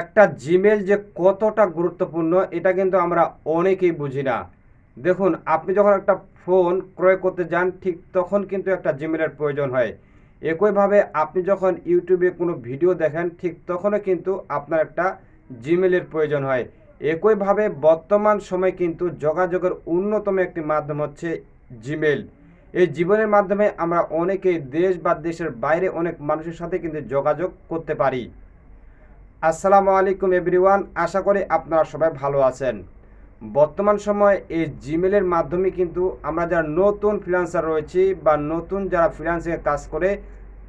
একটা জিমেল যে কতটা গুরুত্বপূর্ণ, এটা কিন্তু আমরা অনেকেই বুঝি না। দেখুন, আপনি যখন একটা ফোন ক্রয় করতে যান, ঠিক তখন কিন্তু একটা জিমেলের প্রয়োজন হয়। একইভাবে আপনি যখন ইউটিউবে কোনো ভিডিও দেখেন, ঠিক তখনও কিন্তু আপনার একটা জিমেলের প্রয়োজন হয়। একইভাবে বর্তমান সময় কিন্তু যোগাযোগের অন্যতম একটি মাধ্যম হচ্ছে জিমেল এই জীবনের মাধ্যমে আমরা অনেকেই দেশ বা দেশের বাইরে অনেক মানুষের সাথে কিন্তু যোগাযোগ করতে পারি। আসসালামু আলাইকুম এভরিওয়ান, আশা করি আপনারা সবাই ভালো আছেন। বর্তমান সময় এই জিমেলের মাধ্যমে কিন্তু আমরা যারা নতুন ফ্রিল্যান্সার রয়েছি বা নতুন যারা ফ্রিল্যান্সিংয়ে কাজ করে,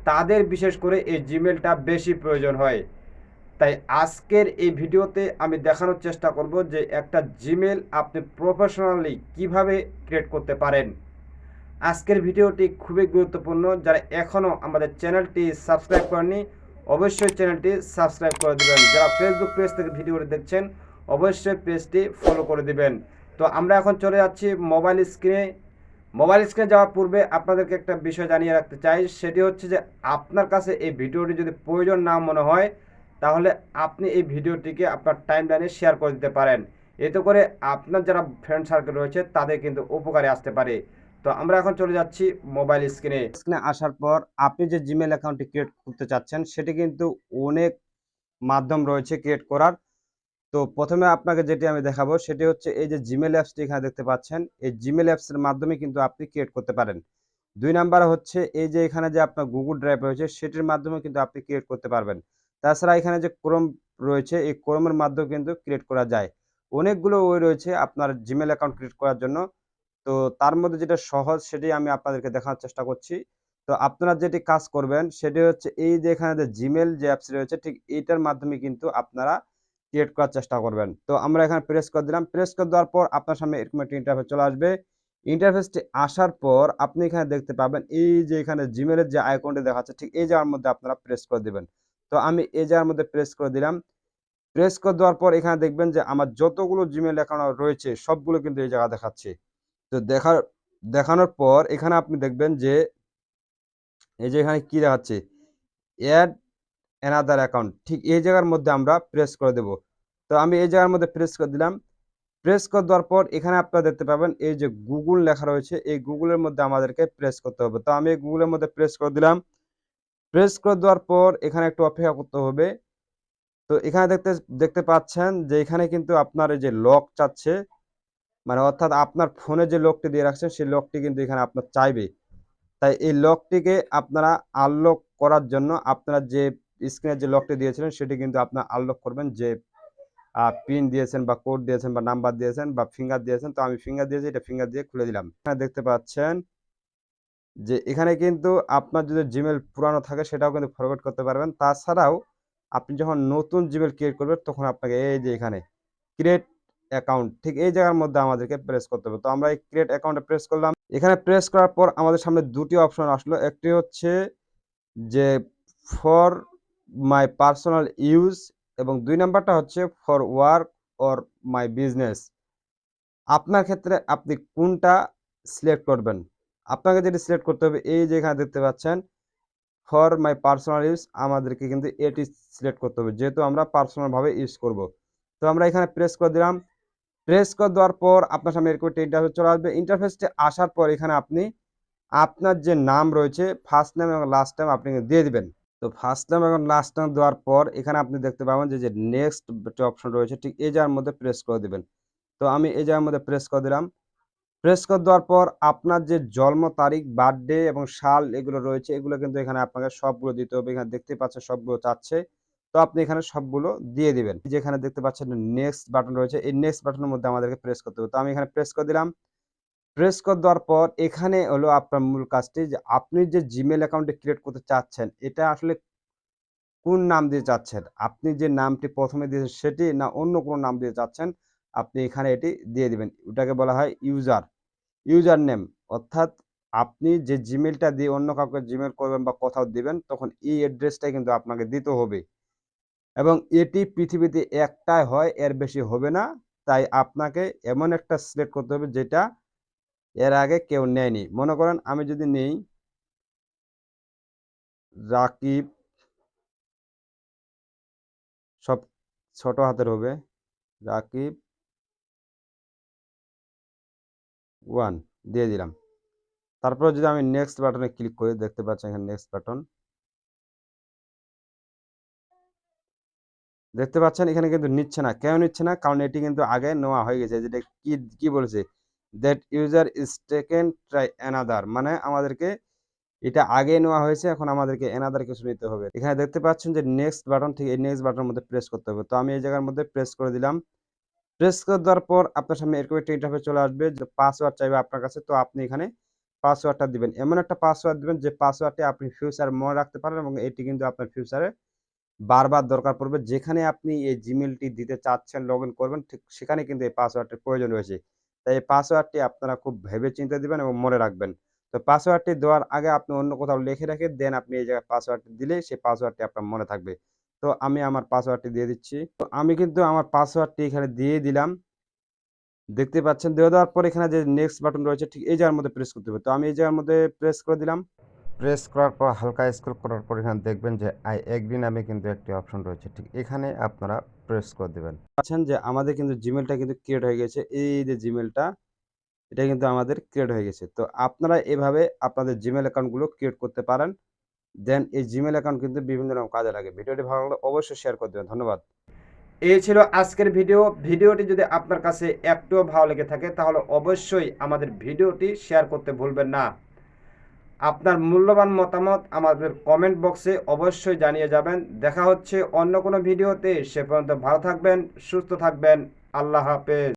তাদের বিশেষ করে এই জিমেলটা বেশি প্রয়োজন হয়। তাই আজকের এই ভিডিওতে আমি দেখানোর চেষ্টা করব যে একটা জিমেল আপনি প্রফেশনালি কীভাবে ক্রিয়েট করতে পারেন। আজকের ভিডিওটি খুবই গুরুত্বপূর্ণ, যারা এখনও আমাদের চ্যানেলটি সাবস্ক্রাইব করেনি অবশ্যই চ্যানেলটি সাবস্ক্রাইব করে দেবেন। যারা ফেসবুক পেজ থেকে ভিডিওটি দেখছেন, অবশ্যই পেজটি ফলো করে দিবেন। তো আমরা এখন চলে যাচ্ছি মোবাইল স্ক্রিনে মোবাইল স্ক্রিনে যাওয়ার পূর্বে আপনাদেরকে একটা বিষয় জানিয়ে রাখতে চাই। সেটি হচ্ছে যে আপনার কাছে এই ভিডিওটি যদি প্রয়োজন না মনে হয়, তাহলে আপনি এই ভিডিওটিকে আপনার টাইম লাইনে শেয়ার করে দিতে পারেন। এতে করে আপনার যারা ফ্রেন্ড সার্কেল রয়েছে, তাদের কিন্তু উপকারে আসতে পারে। তো আমরা এখন চলে যাচ্ছি মোবাইল স্ক্রিনে স্ক্রিনে আসার পর আপনি যে জিমেল অ্যাকাউন্টটি ক্রিয়েট করতে চাচ্ছেন, সেটি কিন্তু অনেক মাধ্যম রয়েছে ক্রিয়েট করার। তো প্রথমে আপনাকে যেটি আমি দেখাবো, সেটি হচ্ছে এই যে জিমেল অ্যাপসটি এখানে দেখতে পাচ্ছেন। এই জিমেল অ্যাপসের মাধ্যমে কিন্তু আপনি ক্রিয়েট করতে পারেন। দুই নাম্বার হচ্ছে এই যে এখানে যে আপনার গুগল ড্রাইভ রয়েছে, সেটির মাধ্যমে কিন্তু আপনি ক্রিয়েট করতে পারবেন। তাছাড়া এখানে যে ক্রোম রয়েছে, এই ক্রোমের মাধ্যমে কিন্তু ক্রিয়েট করা যায়। অনেকগুলো ওয়ে রয়েছে আপনার জিমেল অ্যাকাউন্ট ক্রিয়েট করার জন্য। তো তার মধ্যে যেটা সহজ সেটি আমি আপনাদেরকে দেখানোর চেষ্টা করছি। তো আপনারা যেটি কাজ করবেন সেটি হচ্ছে এই যে এখানে যে জিমেল যে অ্যাপস রয়েছে, ঠিক এইটার মাধ্যমে কিন্তু আপনারা ক্রিয়েট করার চেষ্টা করবেন। তো আমরা এখানে প্রেস করে দিলাম। প্রেস করে দেওয়ার পর আপনার সামনে এরকম একটা ইন্টারফেস চলে আসবে। ইন্টারফেসটি আসার পর আপনি এখানে দেখতে পাবেন এই যে এখানে জিমেলের যে আইকনটি দেখাচ্ছে, ঠিক এই জায়গার মধ্যে আপনারা প্রেস করে দিবেন। তো আমি এই জায়গার মধ্যে প্রেস করে দিলাম। প্রেস করে দেওয়ার পর এখানে দেখবেন যে আমার যতগুলো জিমেল অ্যাকাউন্ট রয়েছে, সবগুলো কিন্তু এই জায়গা দেখাচ্ছে। তো দেখার, দেখানোর পর এখানে আপনি দেখবেন যে, এই যে এখানে কি দেখাচ্ছে? অ্যাড অ্যানাদার অ্যাকাউন্ট ঠিক এই জায়গার মধ্যে আমরা প্রেস করে দেব। তো আমি এই জায়গার মধ্যে প্রেস করে দিলাম। প্রেস করে দেওয়ার পর এখানে আপনারা দেখতে পাবেন এই যে গুগল লেখা রয়েছে, এই গুগলের মধ্যে আমাদেরকে প্রেস করতে হবে। তো আমি গুগলের মধ্যে প্রেস করে দিলাম। প্রেস করে দেওয়ার পর এখানে একটু অপেক্ষা করতে হবে। তো এখানে দেখতে দেখতে পাচ্ছেন যে এখানে কিন্তু আপনার এই যে লক চাচ্ছে। মানে অর্থাৎ আপনার ফোনে যে লকটি দিয়ে রাখছেন, সেই লকটি কিন্তু এখানে আপনার চাইবে তাই এই লকটিকে আপনারা আনলক করার জন্য আপনারা যে স্ক্রিনে যে লকটি দিয়েছিলেন, সেটি কিন্তু আপনার আনলক করবেন। যে পিন দিয়েছেন বা কোড দিয়েছেন বা নাম্বার দিয়েছেন বা ফিঙ্গার দিয়েছেন, তো আমি ফিঙ্গার দিয়েছি, এটা ফিঙ্গার দিয়ে খুলে দিলাম। এখানে দেখতে পাচ্ছেন যে, এখানে কিন্তু আপনার যদি জিমেল পুরানো থাকে, সেটাও কিন্তু ফরওয়ার্ড করতে পারবেন। তাছাড়াও আপনি যখন নতুন জিমেল ক্রিয়েট করবেন, তখন আপনাকে এই যে এখানে ক্রিয়েট অ্যাকাউন্ট ঠিক এই জায়গার মধ্যে আমাদেরকে প্রেস করতে হবে। তো আমরা এই ক্রিয়েট অ্যাকাউন্টে প্রেস করলাম। এখানে প্রেস করার পর আমাদের সামনে দুটি অপশন আসলো। একটি হচ্ছে যে ফর মাই পার্সোনাল ইউজ এবং দুই নাম্বারটা হচ্ছে for work or my business আপনার ক্ষেত্রে আপনি কোনটা সিলেক্ট করবেন? আপনাকে যেটি সিলেক্ট করতে হবে, এই যে এখানে দেখতে পাচ্ছেন ফর মাই পার্সোনাল ইউজ আমাদেরকে কিন্তু এটি সিলেক্ট করতে হবে, যেহেতু আমরা পার্সোনালভাবে ইউজ করব। তো আমরা এখানে প্রেস করে দিলাম। প্রেস করে দেওয়ার পর আপনার সামনে এরকম একটা ইন্টারফেস চলে আসবে। ইন্টারফেসটি আসার পর এখানে আপনি আপনার যে নাম রয়েছে ফার্স্ট নাম এবং লাস্ট নাম আপনি দিয়ে দিবেন। তো ফার্স্ট নাম এবং লাস্ট নাম দেওয়ার পর এখানে আপনি দেখতে পাবেন যে যে নেক্সট যে অপশন রয়েছে, ঠিক এই জায়গার মধ্যে প্রেস করে দিবেন। তো আমি এই জায়গার মধ্যে প্রেস করে দিলাম। প্রেস করে দেওয়ার পর আপনার যে জন্ম তারিখ বার্থডে এবং সাল এগুলো রয়েছে, এগুলো কিন্তু এখানে আপনাকে সবগুলো দিতে হবে। এখানে দেখতে পাচ্ছেন সবগুলো চাচ্ছে। তো আপনি এখানে সবগুলো দিয়ে দিবেন। যেখানে দেখতে পাচ্ছেন নেক্সট বাটন রয়েছে। এই নেক্সট বাটনের মধ্যে আমাদেরকে প্রেস করতে হবে। তো আমি এখানে প্রেস করে দিলাম। প্রেস করে দেওয়ার পর এখানে হলো আপনার মূল কাজটি যে আপনি যে জিমেল অ্যাকাউন্টে ক্রিয়েট করতে চাচ্ছেন, এটা আসলে কোন নাম দিয়ে চাচ্ছেন আপনি যে নামটি প্রথমে দিয়েছেন সেটি না অন্য কোনো নাম দিয়ে চাচ্ছেন আপনি এখানে এটি দিয়ে দিবেন। ওটাকে বলা হয় ইউজার ইউজার নেম অর্থাৎ আপনি যে জিমেলটা দিয়ে অন্য কাউকে জিমেল করবেন বা কোথাও দিবেন, তখন এই অ্যাড্রেসটাই কিন্তু আপনাকে দিতে হবে। এবং এটি পৃথিবীতে একটাই হয়, এর বেশি হবে না। তাই আপনাকে এমন একটা সিলেক্ট করতে হবে যেটা এর আগে কেউ নেয়নি। মনে করেন আমি যদি নেই, রাকিব সব ছোট হাতের হবে। রাকিব ওয়ান, দিয়ে দিলাম। তারপর যদি আমি নেক্সট বাটনে ক্লিক করি, দেখতে পাচ্ছি এখানে নেক্সট বাটন দেখতে পাচ্ছেন, এখানে কিন্তু নিচ্ছে না। কেউ নিচ্ছে না? কারণ এটি কিন্তু আগে নেওয়া হয়ে গেছে। যেটা কি কি বলেছে? That user is taken try another মানে আমাদেরকে এটা আগে নেওয়া হয়েছে, এখন আমাদেরকে এনাদার কিছু নিতে হবে। এখানে দেখতে পাচ্ছেন যে নেক্সট বাটন ঠিক, এই নেক্সট বাটনের মধ্যে প্রেস করতে হবে। তো আমি এই জায়গার মধ্যে প্রেস করে দিলাম। প্রেস করে দেওয়ার পর আপনার সামনে এরকম একটা ইন্টারফেস চলে আসবে, যে পাসওয়ার্ড চাইবে আপনার কাছে। তো আপনি এখানে পাসওয়ার্ডটা দিবেন। এমন একটা পাসওয়ার্ড দিবেন, যে পাসওয়ার্ডটি আপনি ফিউচার মনে রাখতে পারেন এবং এটি কিন্তু আপনার ফিউচারে বারবার দরকার পড়বে। যেখানে আপনি এই জিমেলটি দিতে চাচ্ছেন লগ করবেন, ঠিক সেখানে কিন্তু এই পাসওয়ার্ডটির প্রয়োজন রয়েছে। তাই এই পাসওয়ার্ডটি আপনারা খুব ভেবে চিন্তে দিবেন এবং মনে রাখবেন। তো পাসওয়ার্ডটি দেওয়ার আগে আপনি অন্য কোথাও লিখে রেখে দেন আপনি এই জায়গায় পাসওয়ার্ডটি দিলে সেই পাসওয়ার্ডটি আপনার মনে থাকবে। তো আমি আমার পাসওয়ার্ডটি দিয়ে দিচ্ছি। তো আমি কিন্তু আমার পাসওয়ার্ডটি এখানে দিয়ে দিলাম। দেখতে পাচ্ছেন দেওয়া দেওয়ার পর এখানে যে নেক্সট বাটন রয়েছে, ঠিক এই জায়গার মধ্যে প্রেস করতে হবে। তো আমি এই জায়গার মধ্যে প্রেস করে দিলাম। প্রেস করার পর হালকা স্ক্রল করার পর এখানে দেখবেন যে আই এগ্রি নামে কিন্তু একটি অপশন রয়েছে। ঠিক এখানে আপনারা প্রেস করে দেবেন। আছেন যে আমাদের কিন্তু জিমেলটা কিন্তু ক্রিয়েট হয়ে গেছে। এই যে জিমেলটা এটা কিন্তু আমাদের ক্রিয়েট হয়ে গেছে। তো আপনারা এভাবে আপনাদের জিমেল অ্যাকাউন্টগুলো ক্রিয়েট করতে পারেন। দেন এই জিমেল অ্যাকাউন্ট কিন্তু বিভিন্ন রকম কাজে লাগে। ভিডিওটি ভালো লাগলে অবশ্যই শেয়ার করে দেবেন। ধন্যবাদ। এই ছিল আজকের ভিডিও। ভিডিওটি যদি আপনার কাছে একটুও ভালো লেগে থাকে, তাহলে অবশ্যই আমাদের ভিডিওটি শেয়ার করতে ভুলবেন না। আপনার মূল্যবান মতামত আমাদের কমেন্ট বক্সে অবশ্যই জানিয়ে যাবেন। দেখা হচ্ছে অন্য কোনো ভিডিওতে সে পর্যন্ত ভালো থাকবেন, সুস্থ থাকবেন। আল্লাহ হাফেজ।